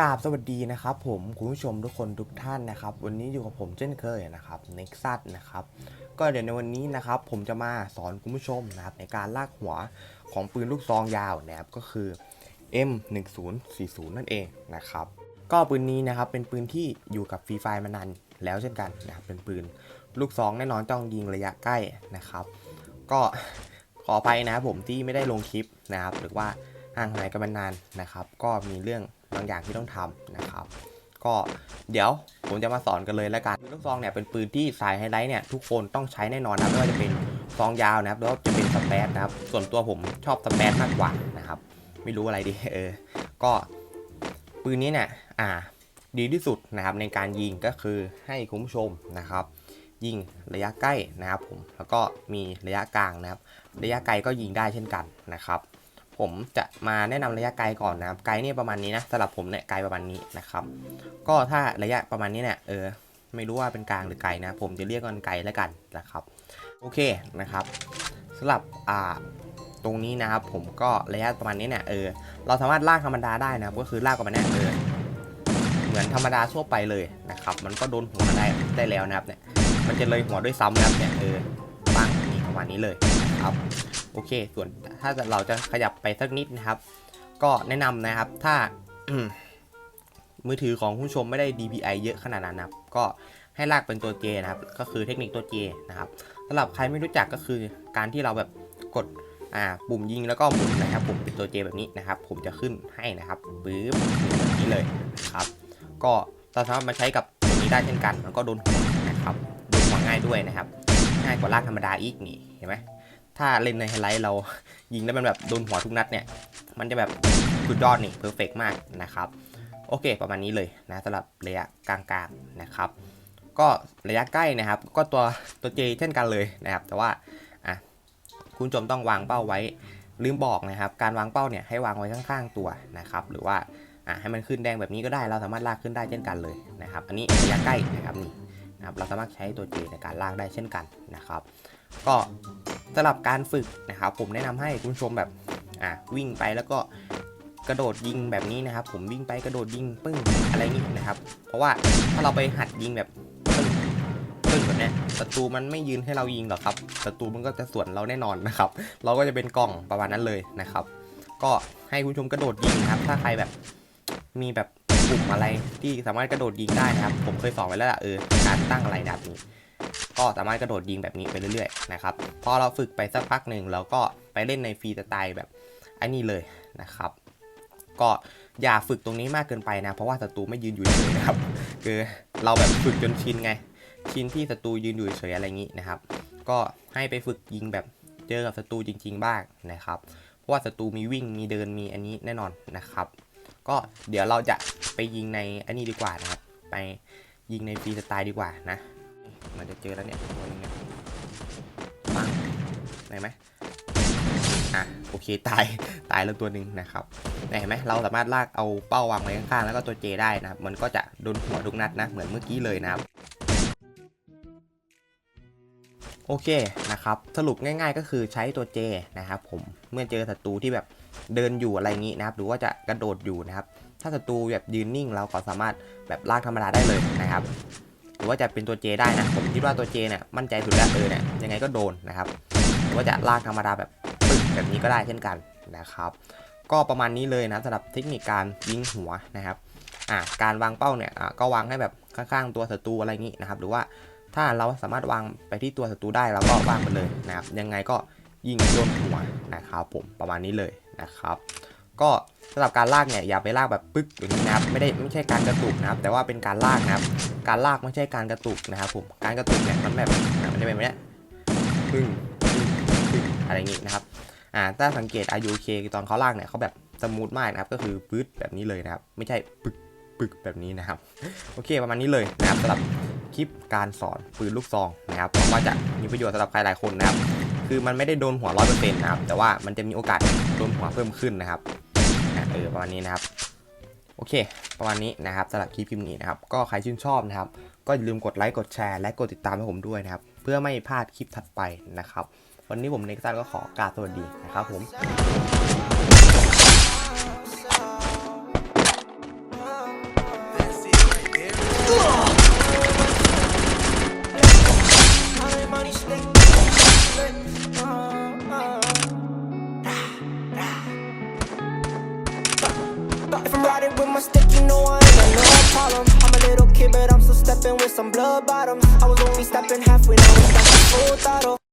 กราบสวัสดีนะครับผมคุณผู้ชมทุกคนทุกท่านนะครับ วันนี้อยู่กับผมเช่นเคยนะครับ Nexus นะครับก็เดี๋ยวในวันนี้นะครับ ผมจะมาสอนคุณผู้ชมนะครับในการลากหัวของปืนลูกซองยาวนะครับก็คือ M1040 นั่นเองนะครับ ก็ปืนนี้นะครับเป็นปืนที่อยู่กับฟรีไฟมานานแล้วเช่นกันนะครับเป็นปืนลูกซองแน่นอนต้องยิงระยะใกล้นะครับ ก็ขอไปนะผมที่ไม่ได้ลงคลิปนะครับหรือว่า ห่างหายกันมานานนะครับ ก็มีเรื่องบางอย่างที่ต้องทำนะครับ ก็เดี๋ยวผมจะมาสอนกันเลยแล้วกันปืนลูกซองเนี่ยเป็นปืนที่สายไฮไลท์เนี่ยทุกคนต้องใช้แน่นอนนะไม่ว่าจะเป็นซองยาวนะครับหรือว่าจะเป็นสเปซนะครับ ส่วนตัวผมชอบสเปซมากกว่านะครับ ไม่รู้อะไรดีเออ ก็ปืนนี้เนี่ยอ่า ดีที่สุดนะครับในการยิงก็คือให้คุณผู้ชมนะครับยิงระยะใกล้นะครับผมแล้วก็มีระยะกลางนะครับ ระยะไกลก็ยิงได้เช่นกันนะครับ ผมจะมาแนะนำระยะไกลก่อนนะครับไกลเนี่ยประมาณนี้นะสำหรับผมเนี่ยไกลประมาณนี้นะครับ ก็ถ้าระยะประมาณนี้เนี่ยเออไม่รู้ว่าเป็นกลางหรือไกลนะ ผมจะเรียกกันไกลแล้วกันนะครับ โอเคนะครับสำหรับอ่าตรงนี้นะครับ ผมก็ระยะประมาณนี้เนี่ยเออเราสามารถลากธรรมดาได้นะครับ ก็คือลากประมาณนี้เออเหมือนธรรมดาทั่วไปเลยนะครับ มันก็โดนหัวได้ได้แล้วนะครับเนี่ยมันจะเลยหัวด้วยซ้ำนะครับเนี่ยเออบ้งประมาณนี้เลย ครับ โอเค ส่วนถ้าเราจะขยับไปสักนิดนะครับ ก็แนะนำนะครับ ถ้ามือถือของผู้ชมไม่ได้ DPI เยอะขนาดนั้นนะครับ ก็ให้ลากเป็นตัว J นะครับ ก็คือเทคนิคตัว J นะครับสำหรับใครไม่รู้จักก็คือการที่เราแบบกดอ่าปุ่มยิงแล้วก็หมุนนะครับปุ่มเป็นตัว J แบบนี้นะครับ ผมจะขึ้นให้นะครับปึ๊บนี้เลยนะครับ ก็เราสามารถมาใช้กับตัวนี้ได้เช่นกัน มันก็โดนหัวนะครับโดนหัวง่ายด้วยนะครับ ง่ายกว่าลากธรรมดาอีกนี่เห็นไหม ถ้าเล่นในไฮไลท์เรายิงแล้วมันแบบโดนหัวทุกนัดเนี่ย มันจะแบบสุดยอดนี่เพอร์เฟกมากนะครับ โอเค ประมาณนี้เลยนะสำหรับระยะกลางๆนะครับ ก็ระยะใกล้นะครับ ก็ตัวตัวเจเช่นกันเลยนะครับ แต่ว่าอะคุณผู้ชมต้องวางเป้าไว้ ลืมบอกนะครับ การวางเป้าเนี่ยให้วางไว้ข้างๆตัวนะครับ หรือว่าอะให้มันขึ้นแดงแบบนี้ก็ได้เราสามารถลากขึ้นได้เช่นกันเลยนะครับ อันนี้ระยะใกล้นะครับนี่นะครับเราสามารถใช้ตัวเจในการลากได้เช่นกันนะครับ ก็ สำหรับการฝึกนะครับผมแนะนำให้คุณผู้ชมแบบอะวิ่งไปแล้วก็กระโดดยิงแบบนี้นะครับ ผมวิ่งไปกระโดดยิงปึ้งอะไรนี้นะครับ เพราะว่าถ้าเราไปหัดยิงแบบปึ้งแบบนี้ศัตรูมันไม่ยืนให้เรายิงหรอกครับศัตรูมันก็จะสวนเราแน่นอนนะครับ เราก็จะเป็นกล่องประมาณนั้นเลยนะครับ ก็ให้คุณผู้ชมกระโดดยิงครับ ถ้าใครแบบมีแบบปุ่มอะไรที่สามารถกระโดดยิงได้นะครับ ผมเคยสอนไว้แล้วล่ะเออการตั้งอะไรแบบนี้ ก็สามารถกระโดดยิงแบบนี้ไปเรื่อยๆนะครับพอเราฝึกไปสักพักหนึ่งเราก็ไปเล่นในฟรีสไตล์แบบอันนี้เลยนะครับ ก็อย่าฝึกตรงนี้มากเกินไปนะ เพราะว่าศัตรูไม่ยืนอยู่เฉยๆนะครับ คือเราแบบฝึกจนชินไง ชินที่ศัตรูยืนอยู่เฉยอะไรอย่างนี้นะครับ ก็ให้ไปฝึกยิงแบบเจอกับศัตรูจริง ๆ บ้างนะครับ เพราะว่าศัตรูมีวิ่งมีเดินมีอันนี้แน่นอนนะครับ ก็เดี๋ยวเราจะไปยิงในอันนี้ดีกว่านะครับ ไปยิงในฟรีสไตล์ดีกว่านะ มันจะเจอแล้วเนี่ยตัวนึงเนี่ยปังไหนไหมอะโอเคตายตายแล้วตัวหนึ่งนะครับเห็นไหมเราสามารถลากเอาเป้าวางไว้ข้างๆแล้วก็ตัวเจได้นะครับมันก็จะโดนหัวทุกนัดนะเหมือนเมื่อกี้เลยนะครับโอเคนะครับสรุปง่าย ๆ ก็คือใช้ตัวเจนะครับผมเมื่อเจอศัตรูที่แบบเดินอยู่อะไรงนี้นะครับ หรือว่าจะกระโดดอยู่นะครับ ถ้าศัตรูแบบยืนนิ่งเราก็สามารถแบบลากธรรมดาได้เลยนะครับ รือว่าจะเป็นตัว J ได้นะ ผมคิดว่าตัว J เนี่ยมั่นใจสุดแล้วเออเนี่ยยังไงก็โดนนะครับหรือว่าจะลากธรรมดาแบบปึ้งแบบนี้ก็ได้เช่นกันนะครับ ก็ประมาณนี้เลยนะสำหรับเทคนิคการยิงหัวนะครับอ่าการวางเป้าเนี่ยก็วางให้แบบข้างๆตัวศัตรูอะไรอย่างนี้นะครับ หรือว่าถ้าเราสามารถวางไปที่ตัวศัตรูได้เราก็วางไปเลยนะครับ ยังไงก็ยิงโดนหัวนะครับผมประมาณนี้เลยนะครับ ก็สำหรับการลากเนี่ยอย่าไปลากแบบปึ๊กอย่างนี้นะครับไม่ได้ไม่ใช่การกระตุกนะครับ แต่ว่าเป็นการลากนะครับ การลากไม่ใช่การกระตุกนะครับผมการกระตุกเนี่ยมันแบบมันจะเป็นแบบนี้ยปึ้งปึ้งอะไรอย่างงี้นะครับอ่าถ้าสังเกต RUK ตอนเขาลากเนี่ยเขาแบบสมูทมากนะครับ ก็คือปื๊ดแบบนี้เลยนะครับ ไม่ใช่ปึ๊กปึกแบบนี้นะครับ โอเคประมาณนี้เลยนะครับสำหรับคลิปการสอนปืนลูกซองนะครับหวังว่าจะมีประโยชน์สำหรับใครหลายคนนะครับ คือมันไม่ได้โดนหัวร้อยเปอร์เซ็นต์นะครับ แต่ว่ามันจะมีโอกาสโดนหัวเพิ่มขึ้นนะครับ เออประมาณนี้นะครับ โอเค ประมาณนี้นะครับสำหรับคลิปคลิปนี้นะครับ ก็ใครชื่นชอบนะครับ ก็อย่าลืมกดไลค์ กดแชร์ และกดติดตามให้ผมด้วยนะครับ เพื่อไม่พลาดคลิปถัดไปนะครับ วันนี้ผมเน็กซันก็ขอกราบสวัสดีนะครับผม If I'm riding with my stick, you know I ain't got no problem. I'm a little kid, but I'm still stepping with some blood bottoms. I was only stepping halfway, now we stepping full throttle.